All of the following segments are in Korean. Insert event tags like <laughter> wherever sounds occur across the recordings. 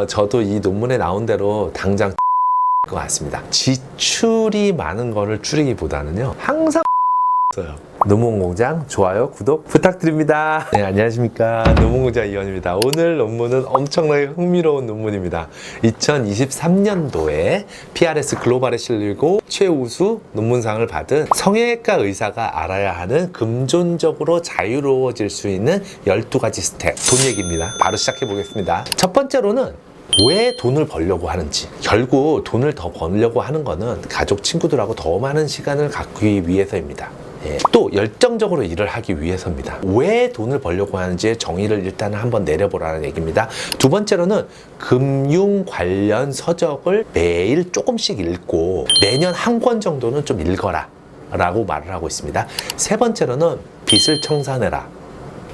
어, 저도 이 논문에 나온 대로 당장 <laughs> 것 같습니다. 지출이 많은 거를 줄이기보다는요. 항상 <laughs> 써요. 논문공장 좋아요, 구독 부탁드립니다. <laughs> 네, 안녕하십니까. 논문공장 이현입니다. 오늘 논문은 엄청나게 흥미로운 논문입니다. 2023년도에 PRS 글로벌에 실리고 최우수 논문상을 받은 성형외과 의사가 알아야 하는 금전적으로 자유로워질 수 있는 12가지 스텝. 돈 얘기입니다. 바로 시작해 보겠습니다. 첫 번째로는 왜 돈을 벌려고 하는지. 결국 돈을 더 벌려고 하는 거는 가족 친구들하고 더 많은 시간을 갖기 위해서입니다. 예, 또 열정적으로 일을 하기 위해서입니다. 왜 돈을 벌려고 하는지의 정의를 일단 한번 내려보라는 얘기입니다. 두 번째로는 금융 관련 서적을 매일 조금씩 읽고 매년 한 권 정도는 좀 읽어라 라고 말을 하고 있습니다. 세 번째로는 빚을 청산해라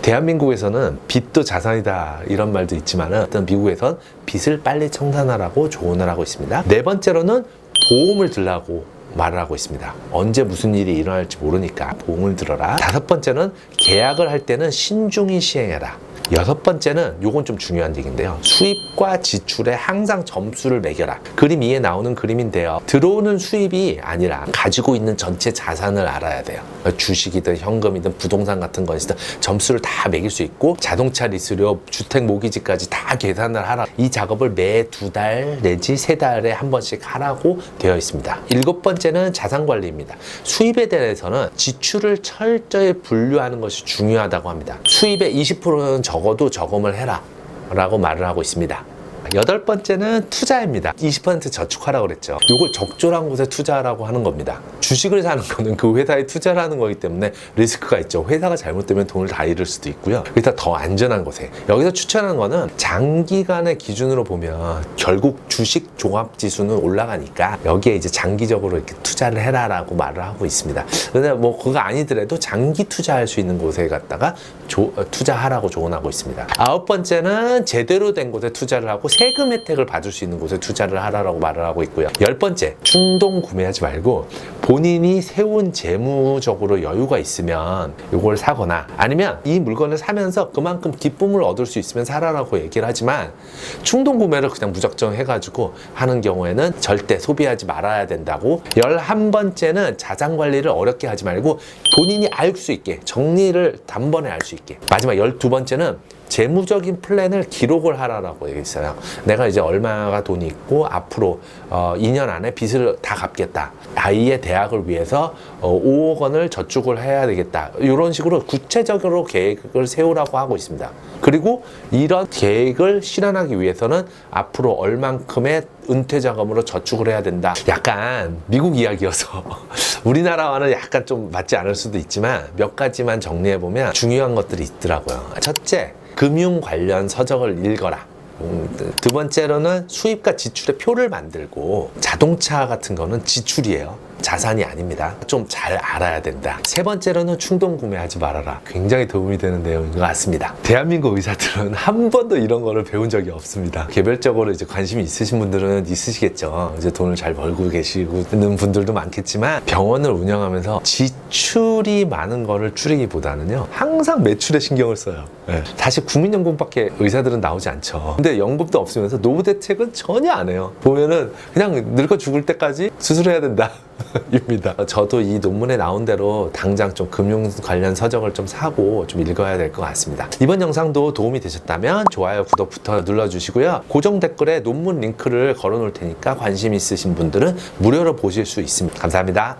대한민국에서는 빚도 자산이다 이런 말도 있지만 어떤 미국에선 빚을 빨리 청산하라고 조언을 하고 있습니다. 네 번째로는 보험을 들라고 말을 하고 있습니다. 언제 무슨 일이 일어날지 모르니까 보험을 들어라. 다섯 번째는 계약을 할 때는 신중히 시행해라. 여섯 번째는 요건 좀 중요한 얘기인데요. 수입과 지출에 항상 점수를 매겨라. 그림 위에 나오는 그림인데요. 들어오는 수입이 아니라 가지고 있는 전체 자산을 알아야 돼요. 주식이든 현금이든 부동산 같은 것이든 점수를 다 매길 수 있고 자동차 리스료, 주택 모기지까지 다 계산을 하라. 이 작업을 매 두 달 내지 세 달에 한 번씩 하라고 되어 있습니다. 일곱 번째는 자산 관리입니다. 수입에 대해서는 지출을 철저히 분류하는 것이 중요하다고 합니다. 수입의 20%는 적어도 저금을 해라. 라고 말을 하고 있습니다. 여덟 번째는 투자입니다. 20% 저축하라고 그랬죠. 이걸 적절한 곳에 투자하라고 하는 겁니다. 주식을 사는 거는 그 회사에 투자를 하는 거기 때문에 리스크가 있죠. 회사가 잘못되면 돈을 다 잃을 수도 있고요. 그래서 더 안전한 곳에. 여기서 추천하는 거는 장기간의 기준으로 보면 결국 주식 종합 지수는 올라가니까 여기에 이제 장기적으로 이렇게 투자를 해라라고 말을 하고 있습니다. 근데 뭐 그거 아니더라도 장기 투자할 수 있는 곳에 갔다가 조- 어, 투자하라고 조언하고 있습니다. 아홉 번째는 제대로 된 곳에 투자를 하고 세금 혜택을 받을 수 있는 곳에 투자를 하라고 말을 하고 있고요. 열 번째, 충동 구매하지 말고 본인이 세운 재무적으로 여유가 있으면 이걸 사거나 아니면 이 물건을 사면서 그만큼 기쁨을 얻을 수 있으면 사라라고 얘기를 하지만 충동 구매를 그냥 무작정 해가지고 하는 경우에는 절대 소비하지 말아야 된다고 열한 번째는 자산 관리를 어렵게 하지 말고 본인이 알 수 있게 정리를 단번에 알 수 있게 마지막 열두 번째는 재무적인 플랜을 기록을 하라라고 얘기했어요. 내가 이제 얼마가 돈이 있고 앞으로 어, 2년 안에 빚을 다 갚겠다. 아이의 대학을 위해서 어, 5억 원을 저축을 해야 되겠다. 이런 식으로 구체적으로 계획을 세우라고 하고 있습니다. 그리고 이런 계획을 실현하기 위해서는 앞으로 얼만큼의 은퇴 자금으로 저축을 해야 된다. 약간 미국 이야기여서 <laughs> 우리나라와는 약간 좀 맞지 않을 수도 있지만 몇 가지만 정리해 보면 중요한 것들이 있더라고요. 첫째, 금융 관련 서적을 읽어라. 음, 두 번째로는 수입과 지출의 표를 만들고 자동차 같은 거는 지출이에요. 자산이 아닙니다. 좀 잘 알아야 된다. 세 번째로는 충동 구매하지 말아라. 굉장히 도움이 되는 내용인 것 같습니다. 대한민국 의사들은 <laughs> 한 번도 이런 거를 배운 적이 없습니다. 개별적으로 이제 관심이 있으신 분들은 있으시겠죠. 이제 돈을 잘 벌고 계시는 분들도 많겠지만 병원을 운영하면서 지출이 많은 거를 줄이기보다는요. 항상 매출에 신경을 써요. 예. 사실 국민연금밖에 의사들은 나오지 않죠. 근데 연금도 없으면서 노후 대책은 전혀 안 해요. 보면은 그냥 늙어 죽을 때까지 수술해야 된다. 입니다. 저도 이 논문에 나온 대로 당장 좀 금융 관련 서적을 좀 사고 좀 읽어야 될 것 같습니다. 이번 영상도 도움이 되셨다면 좋아요, 구독부터 눌러주시고요. 고정 댓글에 논문 링크를 걸어 놓을 테니까 관심 있으신 분들은 무료로 보실 수 있습니다. 감사합니다.